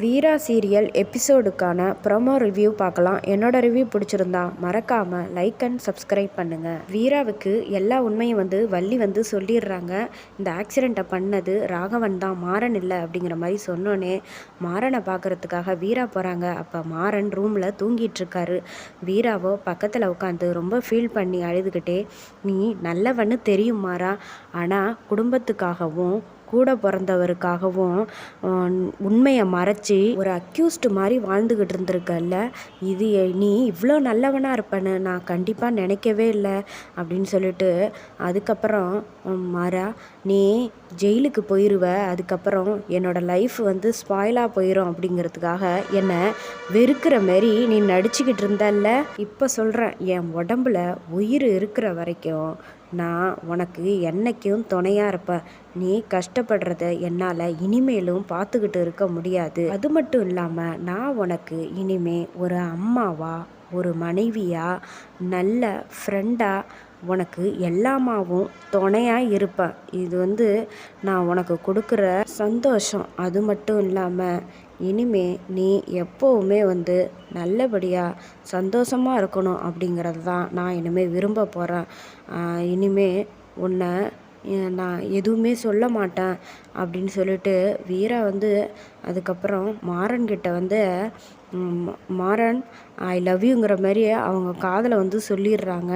வீரா serial எபிசோடுக்கான promo review பார்க்கலாம். என்னோட ரிவ்யூ பிடிச்சிருந்தா மறக்காம லைக் அண்ட் சப்ஸ்கிரைப் பண்ணுங்க. வீராவுக்கு எல்லா உண்மையும் வந்து வள்ளி வந்து சொல்லிடுறாங்க. இந்த ஆக்சிடெண்ட்டை பண்ணது ராகவன் தான் மாறன் இல்லை அப்படிங்கிற மாதிரி சொன்னோன்னே மாறனை பார்க்கறதுக்காக வீரா போகிறாங்க அப்போ மாறன் ரூமில் தூங்கிட்டு இருக்காரு. வீராவோ பக்கத்தில் உட்காந்து ரொம்ப ஃபீல் பண்ணி அழுதுகிட்டே நீ நல்லவன்னு தெரியும் மாறா. ஆனால் குடும்பத்துக்காகவும் கூட பிறந்தவருக்காகவும் உண்மையை மறைச்சி ஒரு அக்யூஸ்டு மாதிரி வாழ்ந்துக்கிட்டு இருந்திருக்கல்ல. இது நீ இவ்வளோ நல்லவனாக இருப்பேன்னு நான் கண்டிப்பாக நினைக்கவே இல்லை அப்படின்னு சொல்லிட்டு அதுக்கப்புறம் மாறா நீ ஜெயிலுக்கு போயிடுவ அதுக்கப்புறம் என்னோட லைஃப் வந்து ஸ்பாயிலாக போயிடும் அப்படிங்கிறதுக்காக என்னை வெறுக்கிற மாரி நீ நடிச்சுக்கிட்டு இருந்தல்ல? இப்போ சொல்கிறேன் என் உடம்புல உயிர் இருக்கிற வரைக்கும் நான் உனக்கு என்னைக்கும் துணையாக இருப்பேன். நீ கஷ்டப்படுறத என்னால் இனிமேலும் பார்த்துக்கிட்டு இருக்க முடியாது. அது மட்டும் இல்லாமல் நான் உனக்கு இனிமே ஒரு அம்மாவா ஒரு மனைவியாக நல்ல ஃப்ரெண்டாக உனக்கு எல்லாமாவும் துணையாக இருப்பேன் இது வந்து நான் உனக்கு கொடுக்குற சந்தோஷம். அது மட்டும் இல்லாமல் இனிமே நீ எப்போவுமே வந்து நல்லபடியாக சந்தோஷமாக இருக்கணும் அப்படிங்கிறது தான் நான் இனிமேல் விரும்ப போகிறேன் இனிமே உன்னை நான் எதுவுமே சொல்ல மாட்டேன் அப்படின்னு சொல்லிட்டு வீரா வந்து அதுக்கப்புறம் மாறன்கிட்ட வந்து மாறன் ஐ லவ் யூங்கிற மாதிரி அவங்க காதில் வந்து சொல்லிடுறாங்க.